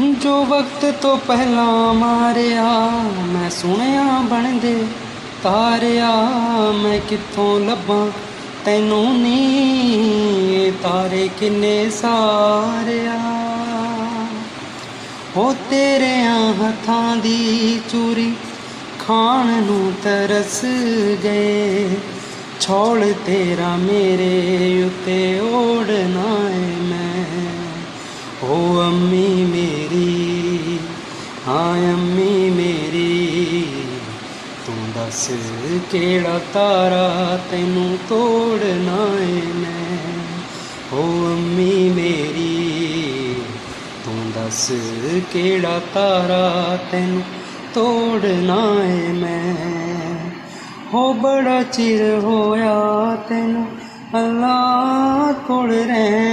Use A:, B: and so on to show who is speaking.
A: ਜੋ ਵਕਤ ਤੋਂ ਪਹਿਲਾਂ ਮਾਰਿਆ, ਮੈਂ ਸੁਣਿਆ ਬਣਦੇ ਤਾਰਿਆ, ਮੈਂ ਕਿੱਥੋਂ ਲੱਭਾਂ ਤੈਨੂੰ ਨੀ ਤਾਰੇ ਕਿੰਨੇ ਸਾਰਿਆ। ਹੋ ਤੇਰਿਆਂ ਹੱਥਾਂ ਦੀ ਚੂਰੀ ਖਾਣ ਨੂੰ ਤਰਸ ਗਏ ਛੋੜ ਤੇਰਾ ਮੇਰੇ ਉੱਤੇ ਓੜਨਾ ਏ ਮੈਂ। ਓ ਅੰਮੀ ਹਾਂ ਅੰਮੀ ਮੇਰੀ, ਤੂੰ ਦੱਸ ਕਿਹੜਾ ਤਾਰਾ ਤੈਨੂੰ ਤੋੜਨਾ ਏ ਮੈਂ? ਓ ਅੰਮੀ ਮੇਰੀ, ਤੂੰ ਦੱਸ ਕਿਹੜਾ ਤਾਰਾ ਤੈਨੂੰ ਤੋੜਨਾ ਏ ਮੈਂ? ਹੋ ਬੜਾ ਚਿਰ ਹੋਇਆ ਤੈਨੂੰ ਅੱਲਾ ਕੋਲ ਰਹਿੰਦਿਆਂ